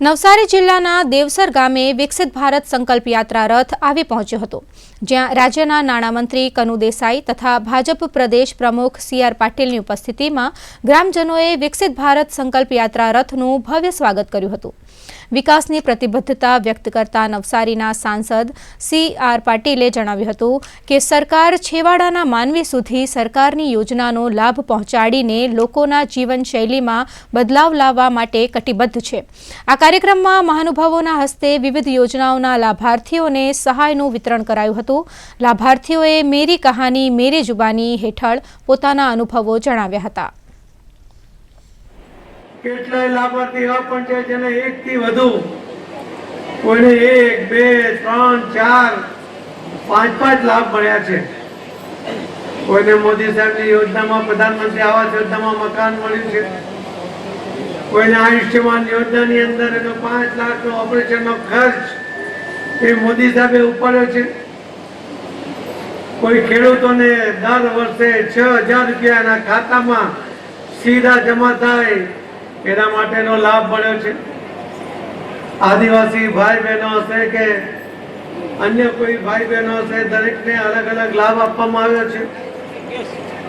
નવસારી જિલ્લાના દેવસર ગામે વિકસિત ભારત સંકલ્પ યાત્રા રથ આવી પહોંચ્યો હતો, જ્યાં રાજ્યના નાણામંત્રી કનુ દેસાઈ તથા ભાજપ પ્રદેશ પ્રમુખ સી આર પાટીલની ઉપસ્થિતિમાં ગ્રામજનોએ વિકસિત ભારત સંકલ્પ યાત્રા રથનું ભવ્ય સ્વાગત કર્યું હતું. વિકાસની પ્રતિબદ્ધતા વ્યક્ત કરતા નવસારીના સાંસદ સી આર પાટીલે જણાવ્યું હતું કે સરકાર છેવાડાના માનવી સુધી સરકારની યોજનાનો લાભ પહોંચાડીને લોકોના જીવનશૈલીમાં બદલાવ લાવવા માટે કટિબદ્ધ છે. આ કાર્યક્રમમાં મહાનુભાવોના હસ્તે વિવિધ યોજનાઓના લાભાર્થીઓને સહાયનું વિતરણ કરાયું હતું. લાભાર્થીઓએ મેરી કહાની, મેરી જુબાની હેઠળ પોતાના અનુભવો જણાવ્યા હતા. કેટલાય લાભાર્થીઓ પણ છે જેને એક થી વધુ, કોઈને એક, બે, ત્રણ, ચાર પાંચ પાંચ લાભ મળ્યા છે. કોઈને મોદી સાહેબની યોજનામાં પ્રધાનમંત્રી આવાસ યોજનામાં મકાન મળ્યું છે. કોઈને આયુષ્યમાન યોજનાની અંદર એનો પાંચ લાખનો ઓપરેશનનો ખર્ચ એ મોદી સાહેબે ઉપાડ્યો છે. કોઈ ખેડૂતોને દર વર્ષે છ હજાર રૂપિયા ખાતામાં સીધા જમા થાય એના માટેનો લાભ મળ્યો છે. આદિવાસી ભાઈ બહેનો હશે કે અન્ય કોઈ ભાઈ બહેનો હશે, દરેકને અલગ અલગ લાભ આપવામાં આવ્યો છે.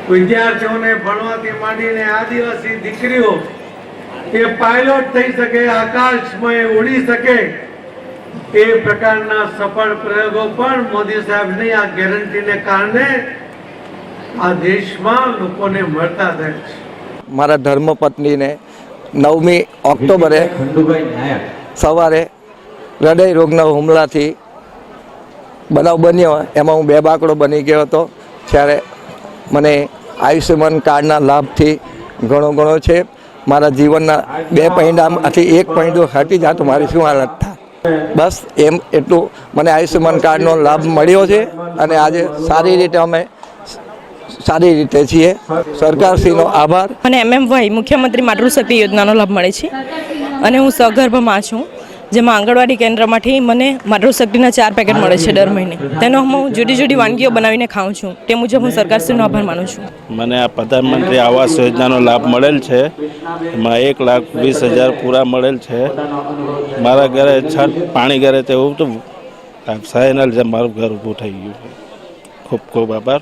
વિદ્યાર્થીઓને ભણવાથી માંડીને આદિવાસી દીકરીઓ એ પાયલોટ થઈ શકે આકાશમાં ઉડી શકે એ પ્રકારના સફળ પ્રયોગો પણ મોદી સાહેબની આ ગેરંટીને કારણે આ દેશમાં લોકોને મળતા થાય છે. મારા ધર્મપત્નીને નવમી ઓક્ટોબરે સવારે હૃદય રોગના હુમલાથી બનાવ બન્યો એમાં હું બે બાકડો બની ગયો હતો ત્યારે મને આયુષ્યમાન કાર્ડના લાભથી ઘણો ઘણો છે. મારા જીવનના બે પૈંડામાંથી એક પૈંડો હટી જાય તો મારી શું હાલત થાય? બસ એમ એટલું મને આયુષ્યમાન કાર્ડનો લાભ મળ્યો છે અને આજે સારી રીતે અમે સારી રીતે છીએ. સરકારશ્રીનો આભાર. મને એમએમવાય મુખ્યમંત્રી માતૃશક્તિ યોજનાનો લાભ મળે છે. અને હું સગર્ભમાં છું. જેમાં આંગણવાડી કેન્દ્રમાંથી મને માતૃશક્તિના ચાર પેકેટ મળે છે દર મહિને. તેનો હું જુદી જુદી વાનગીઓ બનાવીને ખાઉં છું. તે મુજબ હું સરકારશ્રીનો આભાર માનું છું. મને આ પ્રધાનમંત્રી આવાસ યોજનાનો લાભ મળેલ છે. એમાં એક લાખ વીસ હજાર પૂરા મળેલ છે. મારા ઘરે છત પાણી ઘરે તેવું તો સહાયના જે મારું ઘર ઊભું થઈ ગયું. છે ખૂબ ખૂબ આભાર.